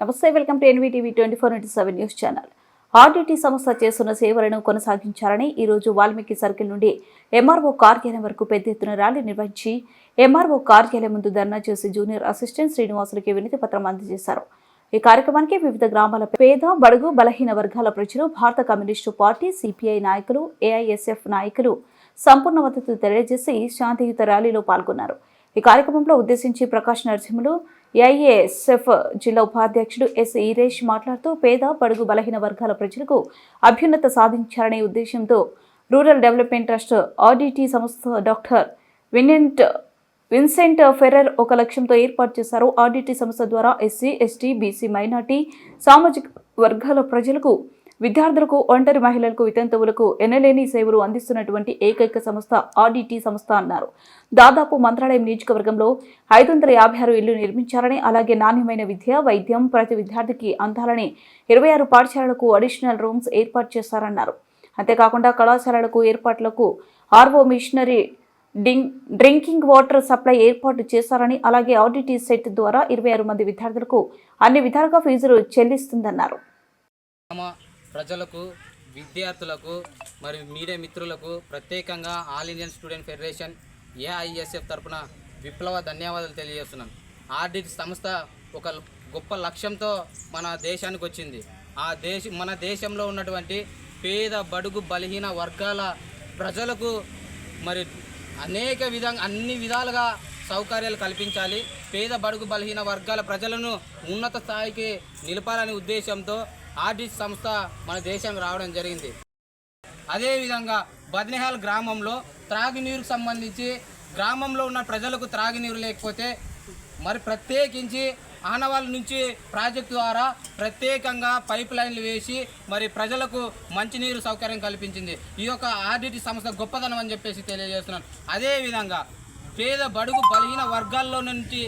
నమస్తే welcome to NVTV twenty four into seven news channel. RDT సంస్థ చేస్తున్న సేవలను కొనసాగించాలని ఈ రోజు వాల్మీకి సర్కిల్ నుండి ఎంఆర్ఓ కార్యాలయం వరకు పెద్ద ఎత్తున ర్యాలీ నిర్వహించి ఎంఆర్ఓ కార్యాలయం ముందు ధర్నా చేసి జూనియర్ అసిస్టెంట్ శ్రీనివాసులకి వినతి పత్రం అందజేశారు. ఈ కార్యక్రమానికి వివిధ గ్రామాల పేద బడుగు బలహీన వర్గాల ప్రజలు భారత కమ్యూనిస్టు పార్టీ సిపిఐ నాయకులు ఏఐఎస్ఎఫ్ నాయకులు సంపూర్ణ మద్దతు తెలియజేసి శాంతియుత ర్యాలీలో పాల్గొన్నారు. ఈ కార్యక్రమంలో ఉద్దేశించి ప్రకాష్ నరసింహులు ఐఏఎస్ఎఫ్ జిల్లా ఉపాధ్యక్షుడు ఎస్ ఈరేష్ మాట్లాడుతూ పేద పడుగు బలహీన వర్గాల ప్రజలకు అభ్యున్నత సాధించాలనే ఉద్దేశంతో రూరల్ డెవలప్మెంట్ ట్రస్ట్ ఆర్డిటీ సంస్థ డాక్టర్ వినెంట్ విన్సెంట్ ఫెర్రర్ ఒక లక్ష్యంతో ఏర్పాటు చేశారు. ఆర్డిటీ సంస్థ ద్వారా ఎస్సీ ఎస్టీ బీసీ మైనార్టీ సామాజిక వర్గాల ప్రజలకు విద్యార్థులకు ఒంటరి మహిళలకు వితంతువులకు ఎనలేని సేవలు అందిస్తున్నటువంటి ఏకైక సంస్థ ఆర్డీటీ సంస్థ అన్నారు. దాదాపు మంత్రాలయం నియోజకవర్గంలో ఐదు వందల యాభై ఆరు ఇళ్ళు నిర్మించారని అలాగే నాణ్యమైన విద్య వైద్యం ప్రతి విద్యార్థికి అందాలని ఇరవై ఆరు పాఠశాలలకు అడిషనల్ రూమ్స్ ఏర్పాటు చేస్తారన్నారు. అంతేకాకుండా కళాశాలలకు ఏర్పాట్లకు ఆర్వో మిషనరీ డింగ్ డ్రింకింగ్ వాటర్ సప్లై ఏర్పాటు చేశారని అలాగే ఆడిటీ సెట్ ద్వారా ఇరవై ఆరు మంది విద్యార్థులకు అన్ని విధాలుగా ఫీజులు చెల్లిస్తుందన్నారు. ప్రజలకు విద్యార్థులకు మరియు మీడియా మిత్రులకు ప్రత్యేకంగా all Indian student federation AISF తరఫున విప్లవ ధన్యవాదాలు తెలియజేస్తున్నాను. ఆర్డిట్ సంస్థ ఒక గొప్ప లక్ష్యంతో మన దేశానికి వచ్చింది. ఆ దేశ మన దేశంలో ఉన్నటువంటి పేద బడుగు బలహీన వర్గాల ప్రజలకు మరి అనేక విధంగా అన్ని విధాలుగా సౌకర్యాలు కల్పించాలి. పేద బడుగు బలహీన వర్గాల ప్రజలను ఉన్నత స్థాయికి నిలపాలనే ఉద్దేశంతో ఆర్డిట్ సంస్థ మన దేశానికి రావడం జరిగింది. అదేవిధంగా బద్నిహాల్ గ్రామంలో త్రాగునీరుకు సంబంధించి గ్రామంలో ఉన్న ప్రజలకు త్రాగునీరు లేకపోతే మరి ప్రత్యేకించి ఆనవాళ్ళ నుంచి ప్రాజెక్టు ద్వారా ప్రత్యేకంగా పైప్ లైన్లు వేసి మరి ప్రజలకు మంచినీరు సౌకర్యం కల్పించింది. ఈ యొక్క ఆర్డిటి సంస్థ గొప్పదనం అని చెప్పేసి తెలియజేస్తున్నాను. అదేవిధంగా పేద బడుగు బలహీన వర్గాల్లో నుంచి